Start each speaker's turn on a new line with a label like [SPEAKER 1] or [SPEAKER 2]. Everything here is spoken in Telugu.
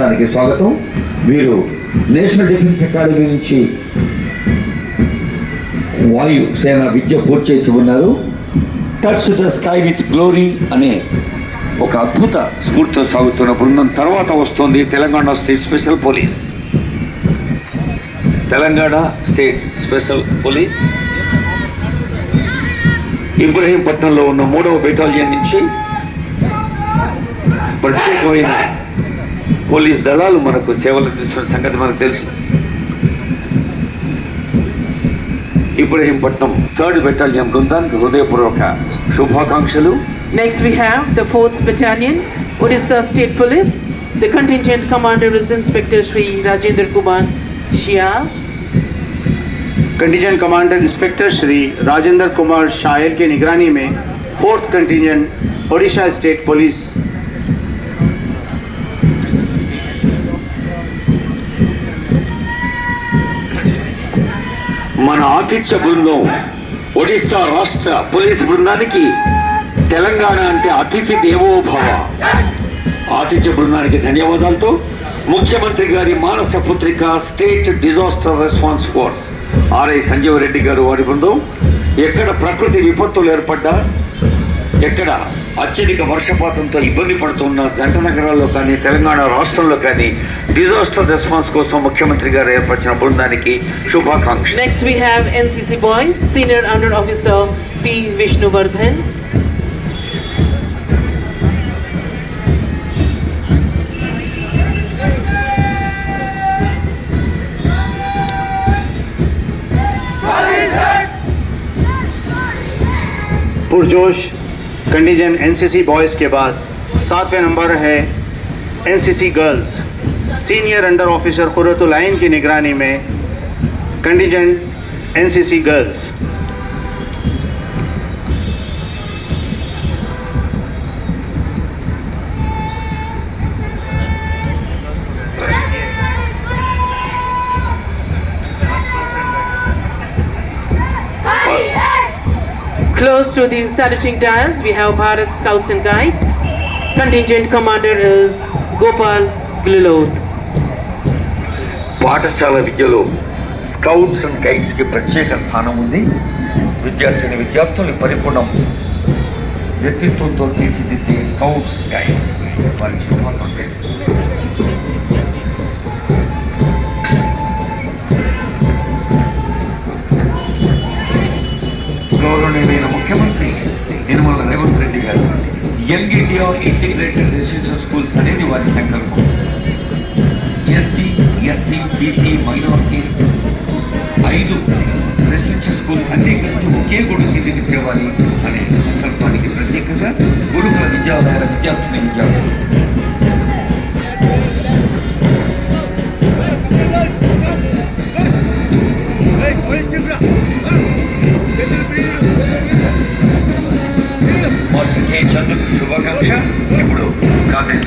[SPEAKER 1] దానికి స్వాగతం. వీరు నేషనల్ డిఫెన్స్ అకాడమీ నుంచి వాయు సేన విద్య పూర్తి చేసి ఉన్నారు. Touch the sky with glory అనే ఒక అద్భుత స్ఫూర్తితో సాగుతున్న బృందం తర్వాత వస్తుంది Telangana state special police. Telangana state special police. ఇబ్రహీంపట్నంలో ఉన్న మూడవ బెటాలియన్ నుంచి ప్రత్యేకమైన పోలీస్ దళాలు మనకు సేవలు అందిస్తున్న సంగతి మనకు తెలుసు ఇబ్రహీంపట్నం థర్డ్ బెటాలియన్ బృందానికి హృదయపూర్వక శుభాకాంక్షలు
[SPEAKER 2] Next, we have the 4th Battalion, Odisha State Police. The contingent commander is Inspector Sri Rajendra Kumar Shial.
[SPEAKER 3] Contingent commander inspector Shri Rajendra Kumar Shayar की निगरानी में fourth contingent Odisha state police
[SPEAKER 1] మన ఆతిథ్య బృందం ఒడిశా రాష్ట్ర పోలీస్ బృందానికి తెలంగాణ అంటే అతిథి దేవోభవ. ఆతిథ్య బృందానికి ధన్యవాదాలతో ముఖ్యమంత్రి గారి మానస పుత్రిక state disaster response force R I Sanjeev Reddy గారు వారి బృందం. ఎక్కడ ప్రకృతి విపత్తులు ఏర్పడ్డా ఎక్కడ అత్యధిక వర్షపాతంతో ఇబ్బంది పడుతున్న జంట నగరాల్లో కానీ తెలంగాణ రాష్ట్రంలో కానీ డిజాస్టర్ రెస్పాన్స్ కోసం ముఖ్యమంత్రి గారు ఏర్పరిచిన బృందానికి శుభాకాంక్షలు
[SPEAKER 2] Next, we have NCC Boys, Senior Under Officer P. Vishnuvardhan.
[SPEAKER 3] पुरजोश contingent NCC boys के बाद सातवें नंबर है NCC girls senior under officer आइन की निगरानी में contingent NCC girls
[SPEAKER 2] Close to the saluting dais, we have Bharat Scouts and Guides. Contingent commander is Gopal Glulod.
[SPEAKER 1] పాఠశాల విద్యలో స్కౌట్స్ అండ్ గైడ్స్కి ప్రత్యేక స్థానం ఉంది విద్యార్థిని విద్యార్థుల్ని పరిపూర్ణం వ్యక్తిత్వంతో తీర్చిదిద్దే స్కౌట్స్ గైడ్స్ వారికి యంగ్ ఇంటిగ్రేటెడ్ రెసిడెన్షియల్ స్కూల్స్ అనేది వారి సంకల్పం. ఎస్సీ ఎస్టీ బీసీ మైనారిటీస్ ఐదు రెసిడెన్షియల్ స్కూల్స్ అన్నీ కలిసి ఒకే గొడుగు కిందికి తేవాలి అనే సంకల్పానికి ప్రత్యేకంగా గురుకుల విద్యాలయాల విద్యార్థిని విద్యార్థులు చదువుకు శుభాకాంక్ష. ఇప్పుడు కాంగ్రెస్